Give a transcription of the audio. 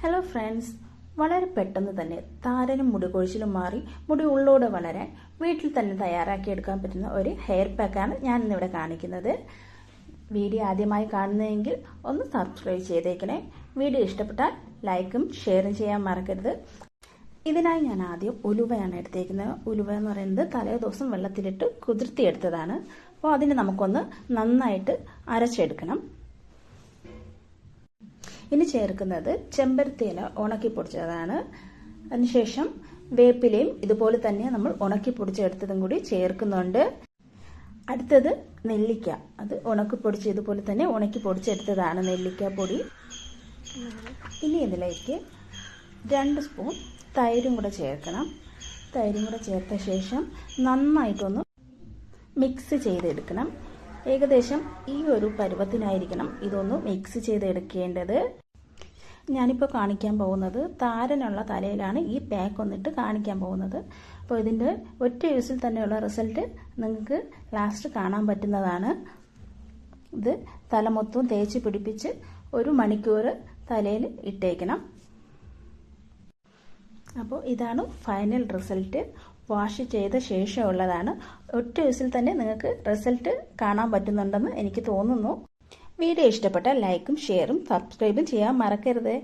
Hello friends വളരെ പെട്ടെന്ന് തന്നെ താരനും മുടികൊഴിച്ചിലും മാറി മുടി ഉള്ളോടെ വളരാൻ വീട്ടിൽ തന്നെ തയ്യാറാക്കിയെടുക്കാൻ പറ്റുന്ന ഒരു ഹെയർ പാക്കാണ് ഞാൻ ഇന്നിവിടെ കാണിക്കുന്നത്. വീഡിയോ ആദ്യമായി കാണുന്നതെങ്കിൽ ഒന്ന് സബ്സ്ക്രൈബ് ചെയ്തേക്കണേ. വീഡിയോ ഇഷ്ടപ്പെട്ടാൽ ലൈക്കും ഷെയറും ചെയ്യാൻ മറക്കരുത്. ഇതിനായി ഞാൻ ആദ്യം ഉലുവയാണ് എടുത്തേക്കുന്നത്. ഉലുവ എന്ന് പറയുന്നത് തലേ ദിവസം വെള്ളത്തിലിട്ട് കുതിർത്തിയെടുത്തതാണ്. അപ്പോൾ അതിന് നമുക്കൊന്ന് നന്നായിട്ട് അരച്ചെടുക്കണം. ഇനി ചേർക്കുന്നത് ചെമ്പരത്തിയില ഉണക്കി പൊടിച്ചതാണ്. അതിനുശേഷം വേപ്പിലയും ഇതുപോലെ തന്നെ നമ്മൾ ഉണക്കി പൊടിച്ചെടുത്തതും കൂടി ചേർക്കുന്നുണ്ട്. അടുത്തത് നെല്ലിക്ക. അത് ഉണക്കി പൊടിച്ച് ഇതുപോലെ തന്നെ ഉണക്കി പൊടിച്ചെടുത്തതാണ് നെല്ലിക്ക പൊടി. ഇനി ഇതിലേക്ക് രണ്ട് സ്പൂൺ തൈരും കൂടെ ചേർക്കണം. തൈരും കൂടെ ചേർത്ത ശേഷം നന്നായിട്ടൊന്ന് മിക്സ് ചെയ്തെടുക്കണം. ഏകദേശം ഈ ഒരു പരുവത്തിനായിരിക്കണം ഇതൊന്ന് മിക്സ് ചെയ്ത് ചെയ്തെടുക്കേണ്ടത്. ഞാനിപ്പോൾ കാണിക്കാൻ പോകുന്നത് താരനുള്ള തലയിലാണ് ഈ പാക്ക് ഒന്നിട്ട് കാണിക്കാൻ പോകുന്നത്. അപ്പോൾ ഇതിന്റെ ഒറ്റ യൂസിൽ തന്നെയുള്ള റിസൾട്ട് നിങ്ങൾക്ക് ലാസ്റ്റ് കാണാൻ പറ്റുന്നതാണ്. ഇത് തല മൊത്തം തേച്ച് പിടിപ്പിച്ച് ഒരു മണിക്കൂർ തലയിൽ ഇട്ടേക്കണം. അപ്പോൾ ഇതാണ് ഫൈനൽ റിസൾട്ട് വാഷ് ചെയ്ത ശേഷമുള്ളതാണ്. ഒറ്റ യൂസിൽ തന്നെ നിങ്ങൾക്ക് റിസൾട്ട് കാണാൻ പറ്റുന്നുണ്ടെന്ന് എനിക്ക് തോന്നുന്നു. വീഡിയോ ഇഷ്ടപ്പെട്ട ലൈക്കും ഷെയറും സബ്സ്ക്രൈബും ചെയ്യാൻ മറക്കരുത്.